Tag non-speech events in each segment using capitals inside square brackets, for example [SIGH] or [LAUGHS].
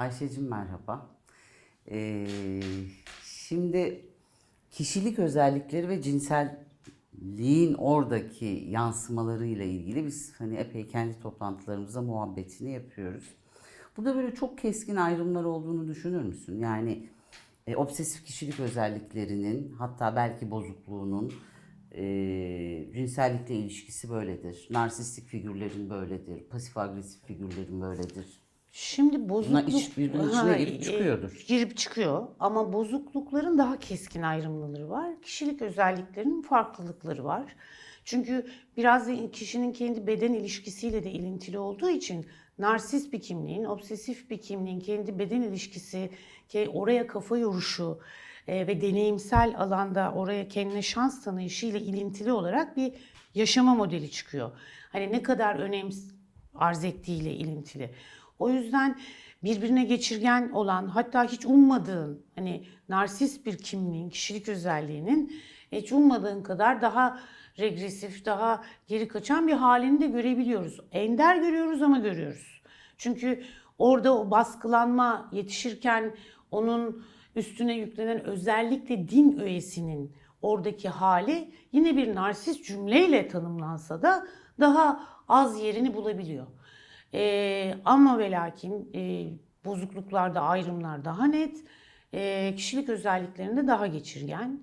Ayşe'cim merhaba. Ee, şimdi kişilik özellikleri ve cinselliğin oradaki yansımalarıyla ilgili biz hani epey kendi toplantılarımızda muhabbetini yapıyoruz. Burada böyle çok keskin ayrımlar olduğunu düşünür müsün? Yani e, obsesif kişilik özelliklerinin hatta belki bozukluğunun e, cinsellikle ilişkisi böyledir. Narsistik figürlerin böyledir. Pasif agresif figürlerin böyledir. Şimdi bozukluk... iç- birbirinin içine Ha, girip e, çıkıyordur. girip çıkıyor ama bozuklukların daha keskin ayrımları var. Kişilik özelliklerinin farklılıkları var. Çünkü biraz da kişinin kendi beden ilişkisiyle de ilintili olduğu için narsist bir kimliğin, obsesif bir kimliğin kendi beden ilişkisi, ke- oraya kafa yoruşu e, ve deneyimsel alanda oraya kendine şans tanıyışıyla ilintili olarak bir yaşama modeli çıkıyor. Hani ne kadar önem arz ettiğiyle ilintili. O yüzden birbirine geçirgen olan hatta hiç ummadığın hani narsist bir kimliğin, kişilik özelliğinin hiç ummadığın kadar daha regresif, daha geri kaçan bir halini de görebiliyoruz. Ender görüyoruz ama görüyoruz. Çünkü orada o baskılanma yetişirken onun üstüne yüklenen özellikle din öğesinin oradaki hali yine bir narsist cümleyle tanımlansa da daha az yerini bulabiliyor. Ee, ama ve lakin e, bozukluklarda ayrımlar daha net, e, kişilik özelliklerinde daha geçirgen.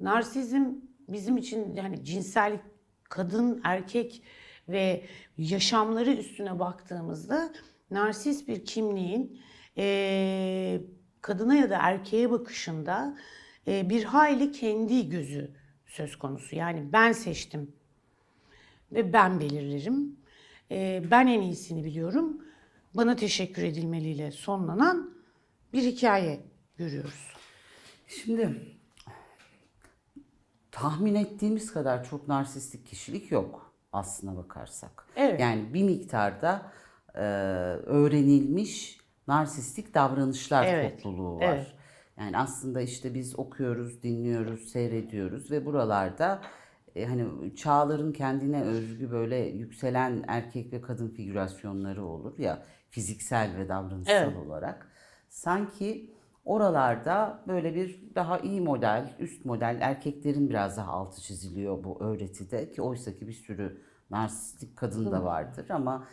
Narsizm bizim için yani cinsellik kadın, erkek ve yaşamları üstüne baktığımızda narsist bir kimliğin e, kadına ya da erkeğe bakışında e, bir hayli kendi gözü söz konusu. Yani ben seçtim ve ben belirlerim. Ee, ben en iyisini biliyorum. Bana teşekkür edilmeliyle sonlanan bir hikaye görüyoruz. Şimdi tahmin ettiğimiz kadar çok narsistik kişilik yok aslına bakarsak. Evet. Yani bir miktarda e, öğrenilmiş narsistik davranışlar Evet, topluluğu var. evet. Yani aslında işte biz okuyoruz, dinliyoruz, seyrediyoruz ve buralarda e, hani çağların kendine özgü böyle yükselen erkek ve kadın figürasyonları olur ya fiziksel ve davranışsal Evet. olarak. Sanki oralarda böyle bir daha iyi model, üst model erkeklerin biraz daha altı çiziliyor bu öğretide ki oysa ki bir sürü narsistik kadın da vardır ama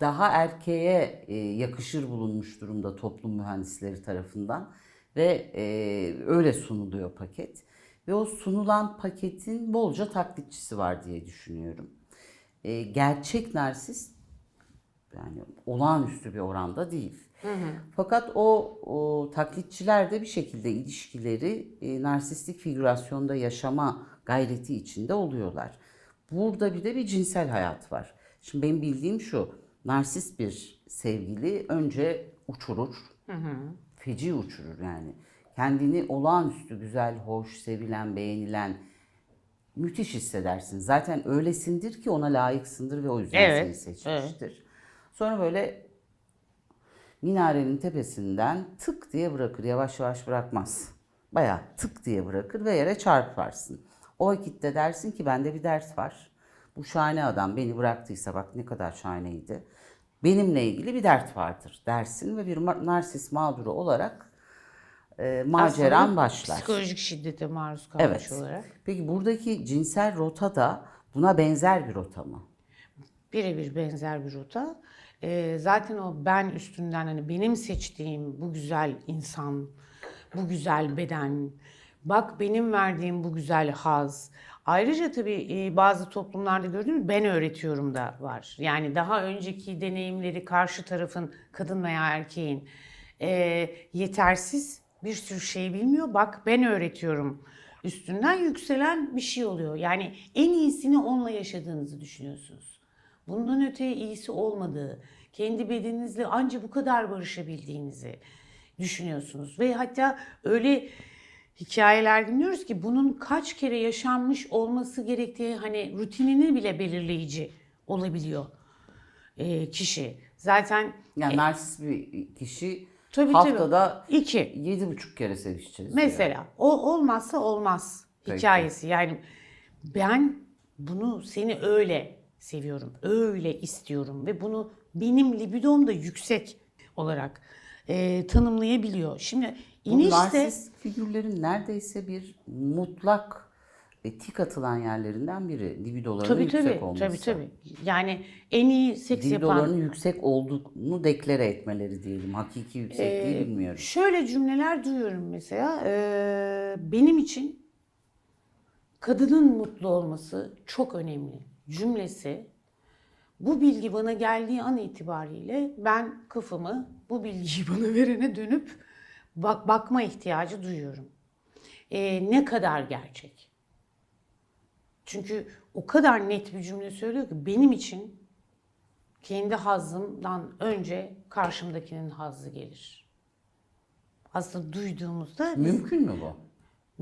daha erkeğe e, yakışır bulunmuş durumda toplum mühendisleri tarafından ve e, öyle sunuluyor paket. Ve o sunulan paketin bolca taklitçisi var diye düşünüyorum. E, gerçek narsist yani olağanüstü bir oranda değil. Fakat o, o taklitçiler de bir şekilde ilişkileri e, narsistik figürasyonda yaşama gayreti içinde oluyorlar. Burada bir de bir cinsel hayat var. Şimdi benim bildiğim şu, narsist bir sevgili önce uçurur, feci uçurur yani. Kendini olağanüstü güzel, hoş, sevilen, beğenilen, müthiş hissedersin. Zaten öylesindir ki ona layıksındır ve o yüzden Evet, seni seçmiştir. Sonra böyle minarenin tepesinden tık diye bırakır. Yavaş yavaş bırakmaz. Bayağı tık diye bırakır ve yere çarparsın. O vakitte dersin ki bende bir ders var. Bu şahane adam beni bıraktıysa bak ne kadar şahaneydi. Benimle ilgili bir dert vardır dersin ve bir narsist mağduru olarak e, maceran Aslında başlar. Psikolojik şiddete maruz kalmış Evet. olarak. Peki buradaki cinsel rota da buna benzer bir rota mı? Birebir benzer bir rota. Ee, zaten o ben üstünden hani benim seçtiğim bu güzel insan, bu güzel beden, bak benim verdiğim bu güzel haz. Ayrıca tabii e, bazı toplumlarda gördüğümüz ben öğretiyorum da var. Yani daha önceki deneyimleri karşı tarafın kadın veya erkeğin e, yetersiz bir sürü şey bilmiyor. Bak ben öğretiyorum üstünden yükselen bir şey oluyor. Yani en iyisini onunla yaşadığınızı düşünüyorsunuz. Bundan öteye iyisi olmadığı, kendi bedeninizle anca bu kadar barışabildiğinizi düşünüyorsunuz. Ve hatta öyle hikayeler dinliyoruz ki bunun kaç kere yaşanmış olması gerektiği hani rutinini bile belirleyici olabiliyor e, kişi. Zaten Yani narsist bir kişi Tabii, haftada tabii. iki yedi buçuk kere sevişeceğiz. Mesela o olmazsa olmaz Peki. hikayesi. Yani ben bunu seni öyle seviyorum, öyle istiyorum ve bunu benim libidom da yüksek olarak e, tanımlayabiliyor. Şimdi Bu inişte narsist figürlerin neredeyse bir mutlak ve tik atılan yerlerinden biri. Libidolarının tabii yüksek tabii olması. tabii tabii. Yani en iyi seks yapan Libidolarının yüksek olduğunu deklare etmeleri diyelim. Hakiki yüksekliği Ee, bilmiyorum. Şöyle cümleler duyuyorum mesela. eee, benim için kadının mutlu olması çok önemli. Cümlesi bu bilgi bana geldiği an itibariyle ben kafamı bu bilgiyi [LAUGHS] bana verene dönüp bak bakma ihtiyacı duyuyorum. Ee, ne kadar gerçek? Çünkü o kadar net bir cümle söylüyor ki benim için kendi hazzımdan önce karşımdakinin hazzı gelir. Aslında duyduğumuzda biz- Mümkün mü bu?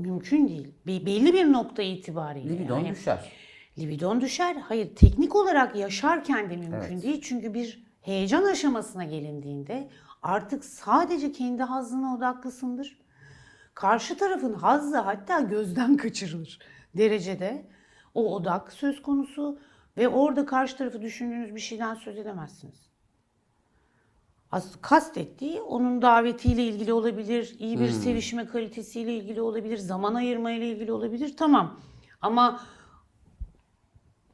mümkün değil. Be- belli bir nokta itibariyle. Libidon yani düşer. libidon düşer. Hayır teknik olarak yaşarken de mümkün Evet. değil. Çünkü bir heyecan aşamasına gelindiğinde artık sadece kendi hazzına odaklısındır. Karşı tarafın hazzı hatta gözden kaçırılır derecede. O odak söz konusu ve orada karşı tarafı düşündüğünüz bir şeyden söz edemezsiniz. Aslında kastettiği onun davetiyle ilgili olabilir, iyi bir sevişme kalitesiyle ilgili olabilir, zaman ayırmayla ilgili olabilir. Tamam. Ama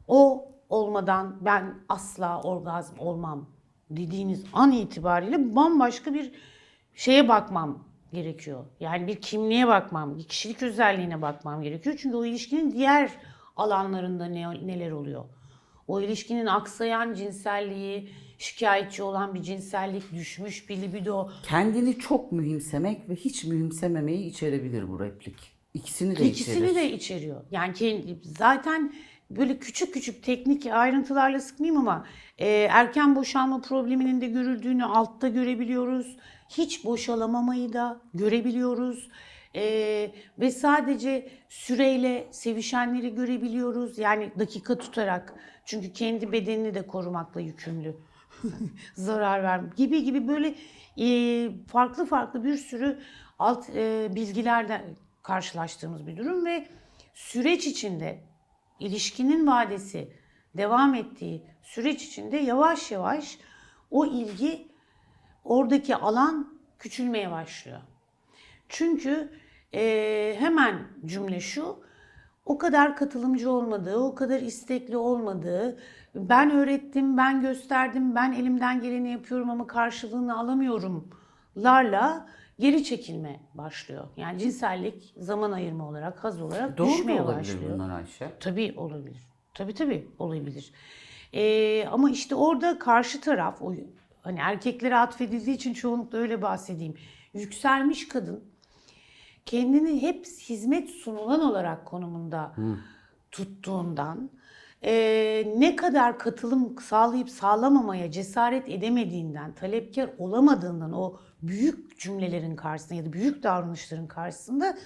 o olmadan ben asla orgazm olmam dediğiniz an itibariyle bambaşka bir şeye bakmam gerekiyor. Yani bir kimliğe bakmam, bir kişilik özelliğine bakmam gerekiyor. Çünkü o ilişkinin diğer alanlarında ne, neler oluyor? O ilişkinin aksayan cinselliği, şikayetçi olan bir cinsellik, düşmüş bir libido. Kendini çok mühimsemek ve hiç mühimsememeyi içerebilir bu replik. İkisini de İkisini içerir. de içeriyor. Yani kendi, zaten böyle küçük küçük teknik ayrıntılarla sıkmayayım ama e, erken boşalma probleminin de görüldüğünü altta görebiliyoruz. Hiç boşalamamayı da görebiliyoruz. E, ve sadece süreyle sevişenleri görebiliyoruz. Yani dakika tutarak. Çünkü kendi bedenini de korumakla yükümlü. [LAUGHS] Zarar verme gibi gibi böyle e, farklı farklı bir sürü alt e, bilgilerden karşılaştığımız bir durum ve süreç içinde ilişkinin vadesi devam ettiği süreç içinde yavaş yavaş o ilgi oradaki alan küçülmeye başlıyor. Çünkü eee, hemen cümle şu, o kadar katılımcı olmadığı, o kadar istekli olmadığı, ben öğrettim, ben gösterdim, ben elimden geleni yapıyorum ama karşılığını alamıyorum larla geri çekilme başlıyor. Yani cinsellik zaman ayırma olarak, haz olarak Doğru düşmeye olabilir başlıyor. bunlar Ayşe. Tabii olabilir. Tabii tabii olabilir. Ee, ama işte orada karşı taraf, o hani erkeklere atfedildiği için çoğunlukla öyle bahsedeyim. Yükselmiş kadın kendini hep hizmet sunulan olarak konumunda tuttuğundan e, ne kadar katılım sağlayıp sağlamamaya cesaret edemediğinden, talepkar olamadığından o büyük cümlelerin karşısında ya da büyük davranışların karşısında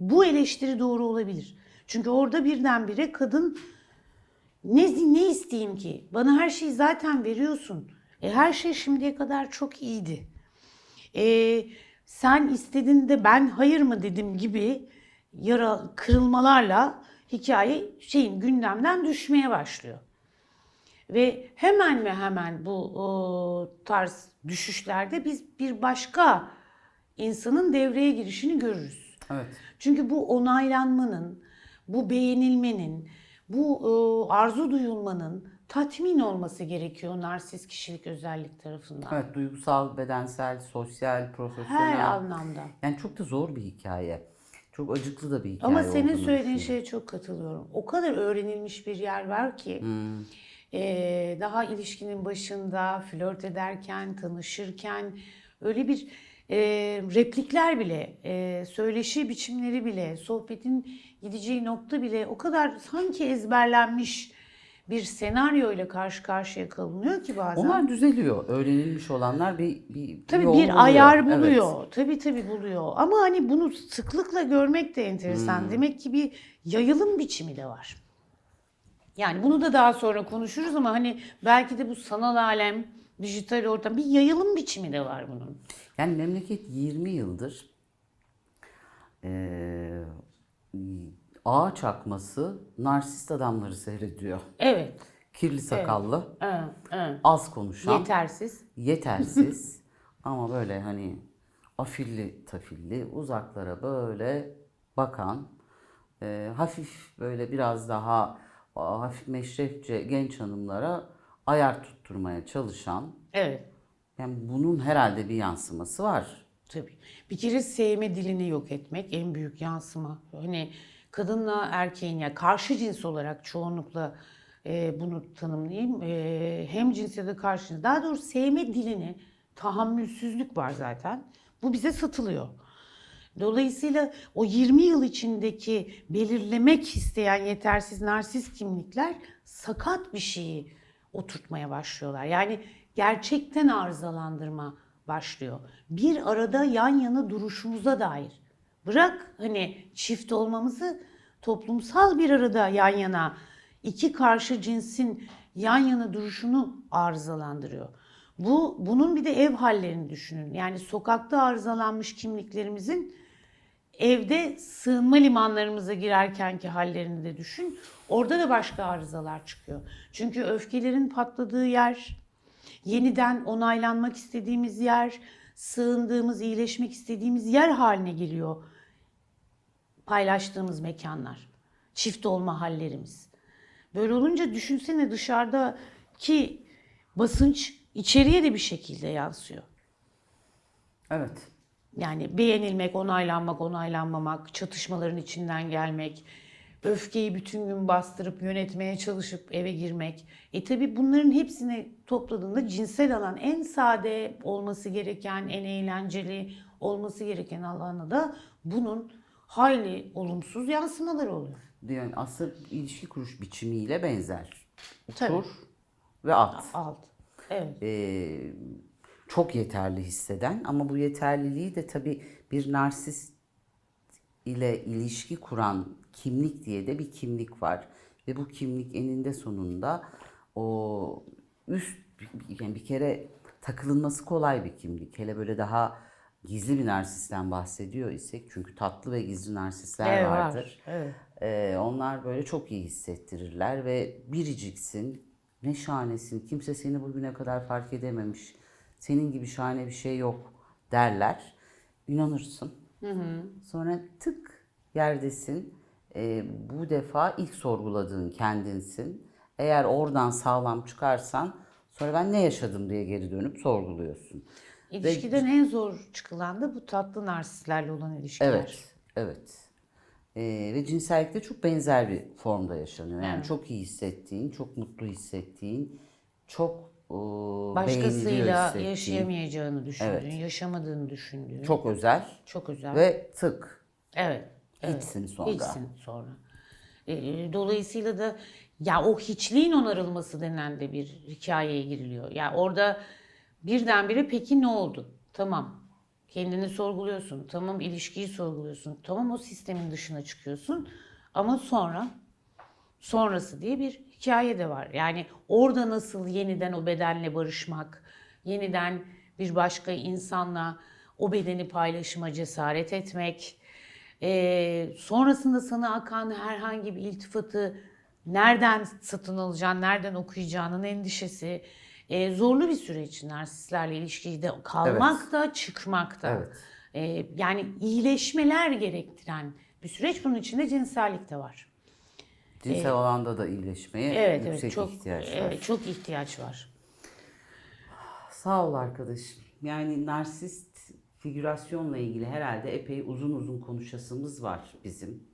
bu eleştiri doğru olabilir. Çünkü orada birdenbire kadın ne, ne isteyeyim ki? Bana her şeyi zaten veriyorsun. E, her şey şimdiye kadar çok iyiydi. E, sen istedin de ben hayır mı dedim gibi yara kırılmalarla hikaye şeyin gündemden düşmeye başlıyor. Ve hemen ve hemen bu o, tarz düşüşlerde biz bir başka insanın devreye girişini görürüz. Evet. Çünkü bu onaylanmanın, bu beğenilmenin, bu e, arzu duyulmanın tatmin olması gerekiyor narsist kişilik özellik tarafından. Evet, duygusal, bedensel, sosyal, profesyonel. Her anlamda. Yani çok da zor bir hikaye. Çok acıklı da bir hikaye Ama senin söylediğin şeye çok katılıyorum. O kadar öğrenilmiş bir yer var ki Hmm. e, daha ilişkinin başında flört ederken, tanışırken öyle bir e, replikler bile, e, söyleşi biçimleri bile, sohbetin gideceği nokta bile o kadar sanki ezberlenmiş bir senaryo ile karşı karşıya kalınıyor ki bazen. Onlar düzeliyor. Öğrenilmiş olanlar bir, bir Tabii bir buluyor. ayar Evet. buluyor. Tabii tabii buluyor. Ama hani bunu sıklıkla görmek de enteresan. Hmm. Demek ki bir yayılım biçimi de var. Yani bunu da daha sonra konuşuruz ama hani belki de bu sanal alem, dijital ortam bir yayılım biçimi de var bunun. Yani memleket 20 yıldır eee ağa çakması narsist adamları seyrediyor. Evet. Kirli sakallı, evet, evet. az konuşan, Yetersiz. yetersiz, [LAUGHS] Ama böyle hani afilli tafilli uzaklara böyle bakan e, hafif böyle biraz daha a, hafif meşrefçe genç hanımlara ayar tutturmaya çalışan Evet. yani bunun herhalde bir yansıması var. Tabii. Bir kere sevme dilini yok etmek en büyük yansıma. Hani kadınla erkeğin ya karşı cins olarak çoğunlukla e, bunu tanımlayayım. E, hem cins ya da karşı cins. Daha doğrusu sevme dilini tahammülsüzlük var zaten. Bu bize satılıyor. Dolayısıyla o 20 yıl içindeki belirlemek isteyen yetersiz narsist kimlikler sakat bir şeyi oturtmaya başlıyorlar. Yani gerçekten arızalandırma başlıyor. Bir arada yan yana duruşumuza dair. Bırak hani çift olmamızı toplumsal bir arada yan yana iki karşı cinsin yan yana duruşunu arızalandırıyor. Bu bunun bir de ev hallerini düşünün. Yani sokakta arızalanmış kimliklerimizin evde sığınma limanlarımıza girerkenki hallerini de düşün. Orada da başka arızalar çıkıyor. Çünkü öfkelerin patladığı yer, yeniden onaylanmak istediğimiz yer, sığındığımız, iyileşmek istediğimiz yer haline geliyor paylaştığımız mekanlar. Çift olma hallerimiz. Böyle olunca düşünsene dışarıdaki basınç içeriye de bir şekilde yansıyor. Evet. Yani beğenilmek, onaylanmak, onaylanmamak, çatışmaların içinden gelmek, öfkeyi bütün gün bastırıp yönetmeye çalışıp eve girmek. E tabi bunların hepsini topladığında cinsel alan en sade olması gereken, en eğlenceli olması gereken alana da bunun hayli olumsuz yansımaları oluyor. Yani aslında ilişki kuruş biçimiyle benzer. Tabii. Uçur ve at. Alt. Evet. Ee, çok yeterli hisseden ama bu yeterliliği de tabii bir narsist ile ilişki kuran kimlik diye de bir kimlik var. Ve bu kimlik eninde sonunda o üst yani bir kere takılınması kolay bir kimlik. Hele böyle daha gizli bir narsisten bahsediyor isek çünkü tatlı ve gizli narsistler Evet, var. vardır. Evet. Ee, onlar böyle çok iyi hissettirirler ve biriciksin, ne şahanesin, kimse seni bugüne kadar fark edememiş, senin gibi şahane bir şey yok derler. İnanırsın. Sonra tık yerdesin. Ee, bu defa ilk sorguladığın kendinsin. Eğer oradan sağlam çıkarsan sonra ben ne yaşadım diye geri dönüp sorguluyorsun. İlişkiden en zor çıkılan da bu tatlı narsistlerle olan ilişkiler. Evet, evet. Ee, ve cinsellikte çok benzer bir formda yaşanıyor. Yani çok iyi hissettiğin, çok mutlu hissettiğin, çok e, Başkasıyla hissettiğin, yaşayamayacağını düşündüğün, yaşamadığını düşündüğün. çok özel çok özel. ve tık Evet. evet. Hiçsin sonra. Hiçsin sonra. Ee, dolayısıyla da ya o hiçliğin onarılması denen de bir hikayeye giriliyor. Ya orada birdenbire peki ne oldu? Tamam. Kendini sorguluyorsun. Tamam ilişkiyi sorguluyorsun. Tamam o sistemin dışına çıkıyorsun. Ama sonra sonrası diye bir hikaye de var. Yani orada nasıl yeniden o bedenle barışmak, yeniden bir başka insanla o bedeni paylaşıma cesaret etmek, ee, sonrasında sana akan herhangi bir iltifatı nereden satın alacağın, nereden okuyacağının endişesi. Ee, zorlu bir süreç narsistlerle ilişkide kalmak da çıkmak da. Evet. Ee, yani iyileşmeler gerektiren bir süreç. Bunun içinde cinsellik de var. Cinsel alanda da iyileşmeye Evet, yüksek evet çok ihtiyaç var. evet, çok ihtiyaç var. Sağ ol arkadaşım. Yani narsist figürasyonla ilgili herhalde epey uzun uzun konuşasımız var bizim.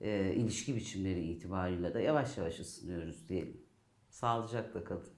Ee, ilişki biçimleri itibariyle de yavaş yavaş ısınıyoruz diyelim. Sağlıcakla kalın.